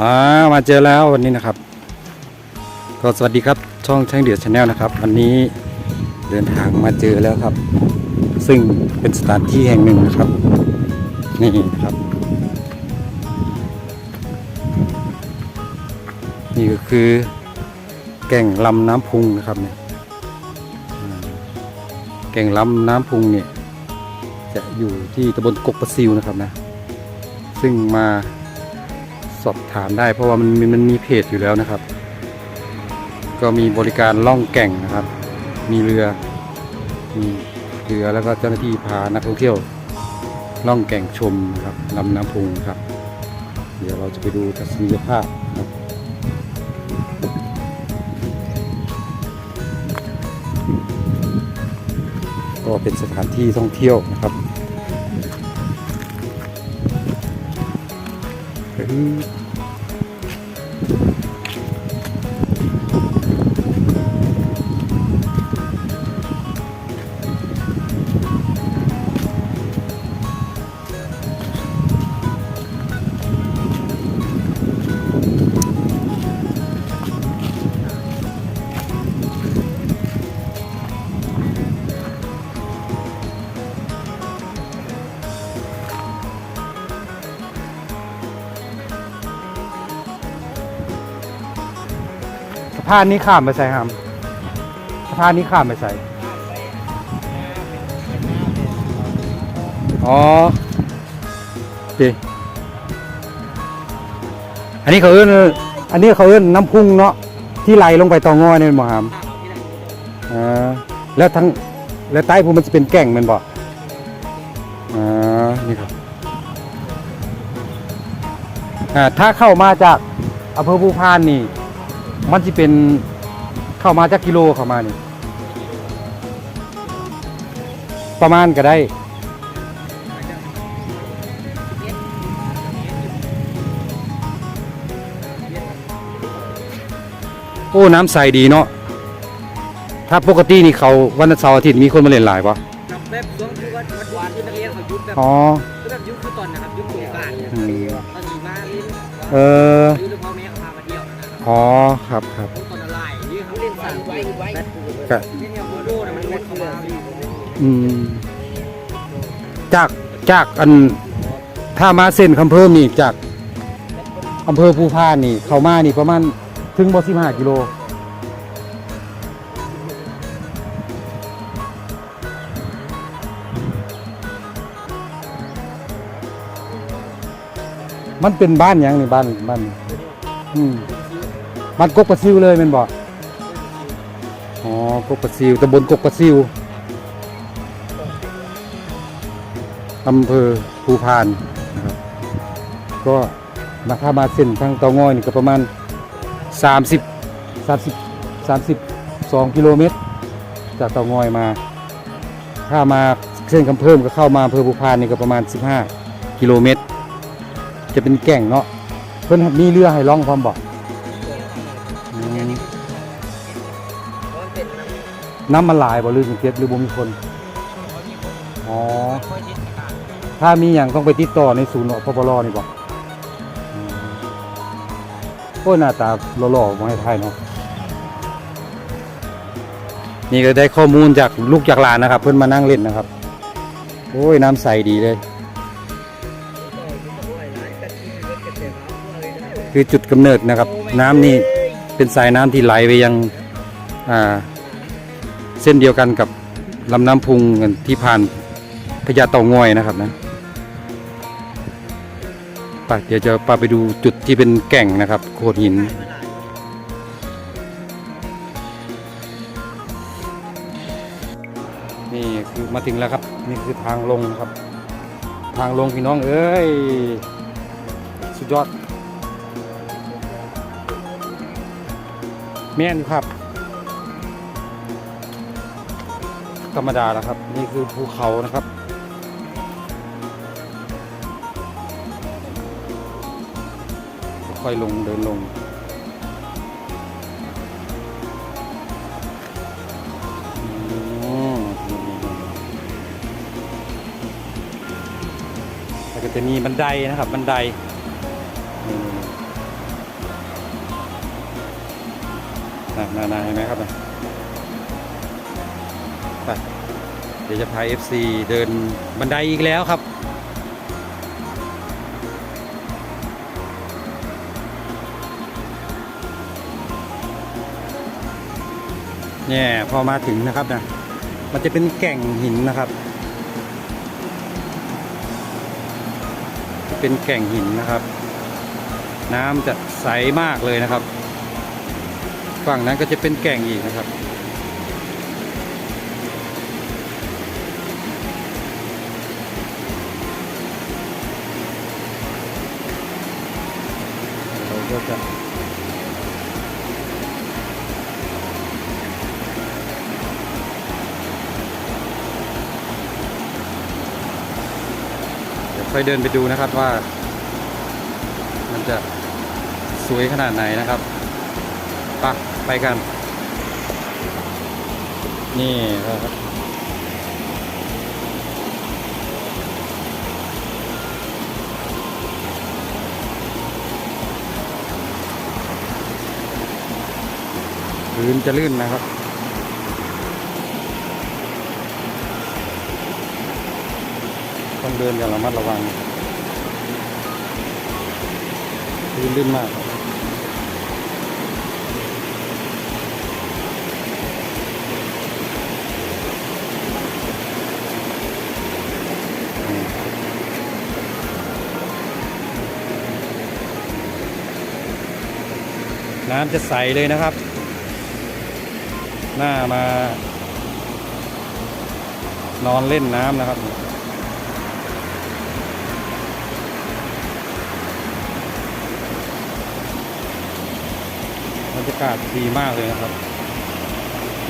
อ่ามาเจอแล้ววันนี้นะครับ ก็สวัสดีครับช่องแช่งเดือดชาแนลนะครับ วันนี้เดินทางมาเจอแล้วครับ ซึ่งเป็นสถานที่แห่งหนึ่งนะครับ นี่นะครับ นี่ก็คือ แก่งลำน้ำพุงนะครับเนี่ยแก่งลำน้ำพุงเนี่ยจะอยู่ที่ตำบลกกประซิวนะครับนะ ซึ่งมา สอบถามได้ เพราะว่ามันม,มันมีเพจอยู่แล้วนะครับ ก็มีบริการล่องแก่งนะครับ มีเรือมีเรือแล้วก็เจ้าหน้าที่พานักท่องเที่ยวล่องแก่งชมนะครับลำน้ำพุงครับ เดี๋ยวเราจะไปดูทัศนียภาพครับก็เป็นสถานที่ท่องเที่ยวนะครับ เพานนี้ข้ามไปใส่ครับสะพานนี้ข้ามไปใส่อ๋อดีอันนี้เขาเอื้นอันนี้เขาเอื้นน้ำพุ่งเนาะที่ไหลลงไปตองงอยนี่บ่ครับอ่าแล้วทั้งแล้วใต้ภูมันจะเป็นแก่งมันบ่อ่านี่ครับอ่าถ้าเข้ามาจากอำเภอภูพานนี่ มันจะเป็นเข้ามาจากกิโลเข้ามานี่ ประมาณก็ได้ โอ้ น้ำใสดีเนาะถ้าปกตินี่เขาวันเสาร์อาทิตย์มีคนมาเล่นหลายปะครับแบบช่วงที่ว่าวันวานที่นักเรียนเขายุดแบบอ๋อ คือแบบยุดคือตอนนะครับยุดโครงการเนี่ยอืมตอนนี้มาเล่นเออ ยุด อ๋อครับครับพวกตอนอะไรนี่เขาเล่นสั่งไว้ไว้ก็เล่นเนี่ยโมโดนะมันเล่นเข้ามาอืมจากจากอันถ้ามาเส้นคำเพิ่มนี่จากอำเภอภูพานนี่ เข้ามานี่ประมาณถึงบ่สิบห้ากิโลมันเป็นบ้านหยังนี่บ้านบ้านอืม บ้านกกประซิวเลยแมันบอกอ๋อกกประซิวตำบลกกประซิวอำเภอภูพานนะครับ ก็มาถ้ามาเส้นทางเตางอยนี่ก็ประมาณ 30 30 32กิโลเมตร จากเตางอยมา ถ้ามาเส้นคำเพิ่มก็เข้ามาอำเภอภูพานนี่ก็ประมาณ 15 กิโลเมตร จะเป็นแก่งเนาะเพิ่นมีเรือให้ล่องพร้อมบอก น้ำมันหลายบ่หรือสังเกตหรือบ่มีคน อ๋อ ถ้ามีอย่างต้องไปติดต่อในศูนย์อพบลนี่บ่อืมโอ้ยหน้าตาหล่อๆมาให้ไทยเนาะนี่ก็ได้ข้อมูลจากลูกจากหลานนะครับ เพิ่อนมานั่งเล่นนะครับ โอ้ยน้ำใสดีเลย คือจุดกำเนิดนะครับ น้ำนี่เป็นสายน้ำที่ไหลไปยังอ่า เส้นเดียวกันกับลำน้ำพุงที่ผ่านพญาเต่างอยนะครับนะไปเดี๋ยวจะพาไปดูจุดที่เป็นแก่งนะครับโขดหิน นี่คือมาถึงแล้วครับ นี่คือทางลงครับ ทางลงพี่น้องเอ้ย สุดยอด แม่นครับ รรมดานะครับ นี่คือภูเขานะครับ ค่อยลงเดินลง แล้ก็จะมีบันไดนะครับ บันไดน่าๆเห็นไหมครับเนี่ย ดี๋ยวจะพา FC เดินบันไดอีกแล้วครับ เนี่ยพอมาถึงนะครับนะ มันจะเป็นแก่งหินนะครับ เป็นแก่งหินนะครับ น้ำจะใสมากเลยนะครับ ฝั่งนั้นก็จะเป็นแก่งอีกนะครับ อยเดินไปดูนะครับว่า มันจะสวยขนาดไหนนะครับไปะไปกัน นี่ครับพื้นจะลื่นนะครับ ต้องเดินอย่างระมัดระวังพื้นลื่นมากครับน้ำจะใสเลยนะครับ หน้ามา นอนเล่นน้ำนะครับ รรยากาศดีมากเลยนะครับ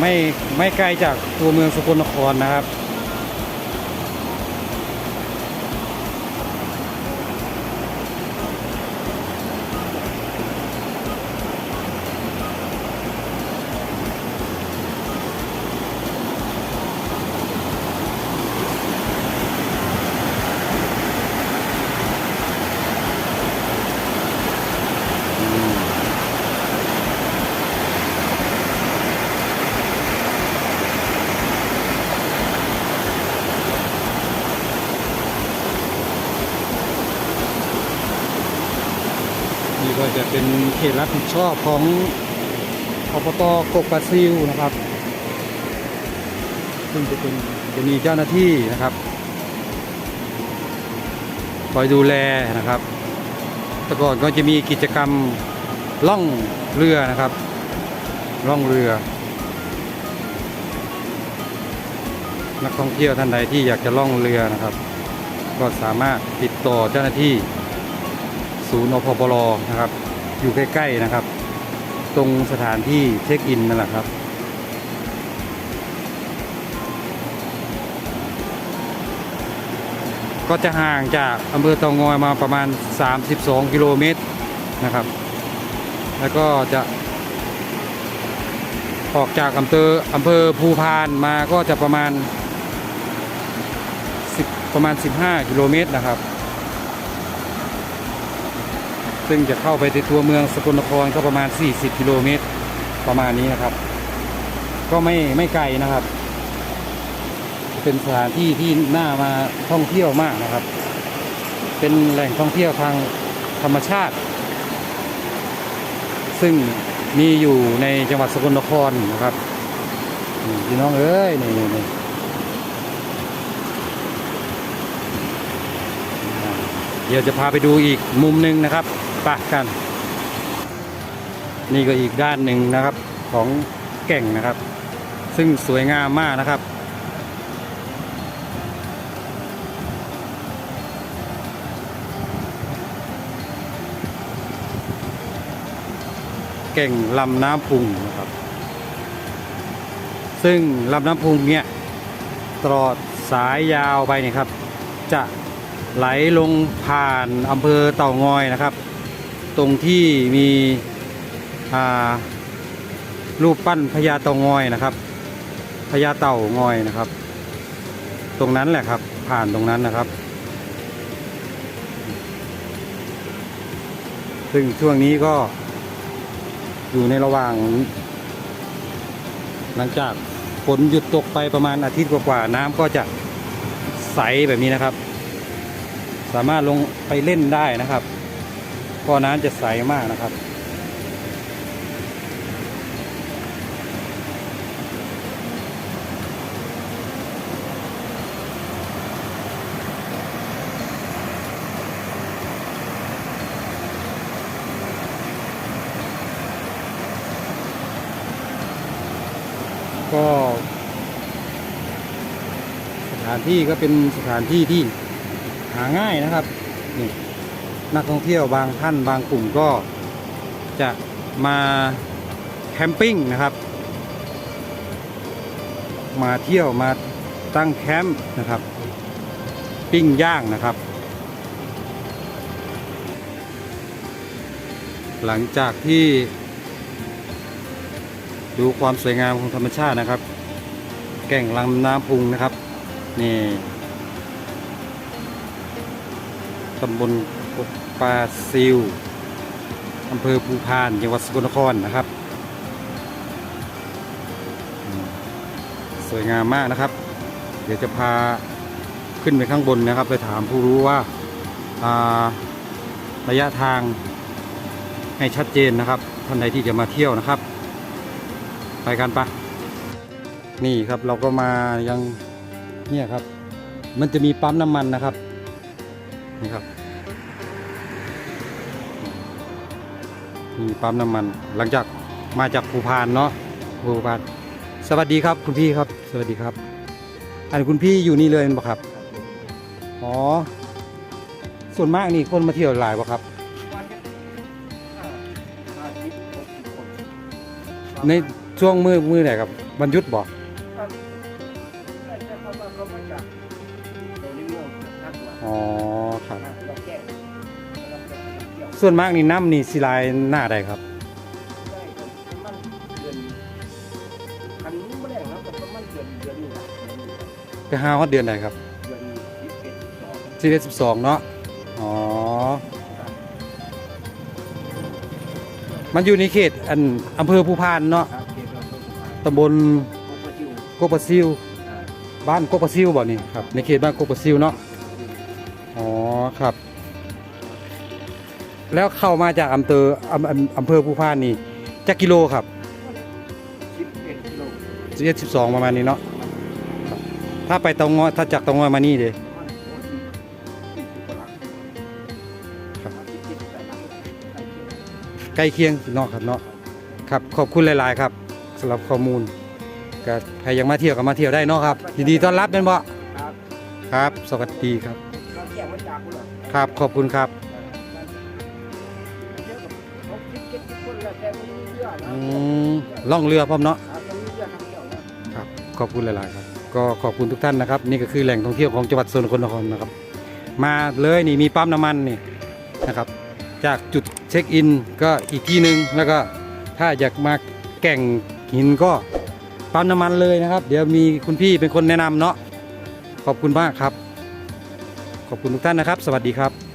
ไม่ไม่ไกลจากตัวเมืองสกลนครนะครับ นี่ก็จะเป็นเขตรับผิดชอบของอบตกกปาซิวนะครับ ซึ่งจะเป็นจะมีเจ้าหน้าที่นะครับคอยดูแลนะครับ แต่ก่อนก็จะมีกิจกรรมล่องเรือนะครับ ล่องเรือ นักท่องเที่ยวท่านใดที่อยากจะล่องเรือนะครับ ก็สามารถติดต่อเจ้าหน้าที่ ศูนย์อพปรนะครับ อยู่ใกล้ๆนะครับ ตรงสถานที่เช็คอินนั่นแหละครับก็จะห่างจากอำเภอเตางอยมาประมาณ 32 กิโลเมตรนะครับ แล้วก็จะออกจากอำเภออำเภอภูพานมาก็จะประมาณ 10 ประมาณ 15 กิโลเมตรนะครับ ซึ่งจะเข้าไปในตัวเมืองสกลนครก็ประมาณ 40 กิโลเมตร ประมาณนี้นะครับ ก็ไม่ไม่ไกลนะครับ เป็นสถานที่ที่น่ามาท่องเที่ยวมากนะครับ เป็นแหล่งท่องเที่ยวทางธรรมชาติ ซึ่งมีอยู่ในจังหวัดสกลนครนะครับพี่น้องเอ้ยนี่นี่นี่เดี๋ยวจะพาไปดูอีกมุมหนึ่งนะครับ ไปกัน นี่ก็อีกด้านหนึ่งนะครับของแก่งนะครับ ซึ่งสวยงามมากนะครับ แก่งลำน้ำพุงนะครับ ซึ่งลำน้ำพุงเนี่ยตลอดสายยาวไปเนี่ยครับ จะไหลลงผ่านอำเภอเต่างอยนะครับ ตรงที่มีรูปปั้นพญาเต่างอยนะครับพญาเต่างอยนะครับ ตรงนั้นแหละครับ ผ่านตรงนั้นนะครับ ซึ่งช่วงนี้ก็อยู่ในระหว่าง หลังจากฝนหยุดตกไปประมาณอาทิตย์กว่าๆน้ำก็จะใสแบบนี้นะครับ สามารถลงไปเล่นได้นะครับ ก็น้ำจะใสมากนะครับ ก็สถานที่ก็เป็นสถานที่ที่หาง่ายนะครับนี่ นักท่องเที่ยวบางท่านบางกลุ่มก็จะมาแคมปิ้งนะครับ มาเที่ยวมาตั้งแคมป์นะครับ ปิ้งย่างนะครับ หลังจากที่ดูความสวยงามของธรรมชาตินะครับ แก่งลำน้ำพุงนะครับ นี่ตำบล ปลาซิวอำเภอภูพานจังหวัดสกลนครนะครับ สวยงามมากนะครับ เดี๋ยวจะพาขึ้นไปข้างบนนะครับ ไปถามผู้รู้ว่าาระยะทางให้ชัดเจนนะครับท่านใดที่จะมาเที่ยวนะครับ ไปกันปะนี่ครับเราก็มายังเนี่ยครับ มันจะมีปั๊มน้ำมันนะครับนี่ครับ มีปั๊มน้ำมัน หลังจากมาจากภูพานเนาะภูพาน สวัสดีครับคุณพี่ครับ สวัสดีครับ อันคุณพี่อยู่นี่เลยปะครับ อ๋อ ส่วนมากนี่คนมาเที่ยวหลายปะครับ ในช่วงมือมือไหนครับบรรยุทธ์บ ส่วนมากนี่น้ำนี่สิลายหน้าใดครับไปห้าฮอดเดือนใดครับสิบเอ็ดสิบสองเนาะอ๋อ มันอยู่ในเขตอันอำเภอภูพานเนาะตำบลโกกปะซิวบ้านโกกปะซิวบ่นี่ครับในเขตบ้านโกกปะซิวเนาะอ๋อครับ แล้วเข้ามาจากอำเภออำอำเภอภูพานนี่จักกิโลครับสิบเอ็ดสิบสองประมาณนี้เนาะครับถ้าไปตองงอยถ้าจากตองงอยมานี่เด้ใกล้เคียงเนาะครับเนาะครับขอบคุณหลายๆครับสำหรับข้อมูลก็ใครยังมาเที่ยวก็มาเที่ยวได้เนาะครับยินดีต้อนรับเป็นบ่ครับ สวัสดีครับครับ ขอบคุณครับ ล่องเรือพร้อมเนาะครับขอบคุณหลาย ๆ ครับ ก็ขอบคุณทุกท่านนะครับ นี่ก็คือแหล่งท่องเที่ยวของจังหวัดสกลนครนะครับ มาเลยนี่มีปั๊มน้ำมันนี่นะครับ จากจุดเช็คอินก็อีกที่หนึ่งแล้วก็ถ้าอยากมาแก่งหินก็ปั๊มน้ำมันเลยนะครับ เดี๋ยวมีคุณพี่เป็นคนแนะนำเนาะขอบคุณมากครับ ขอบคุณทุกท่านนะครับ สวัสดีครับ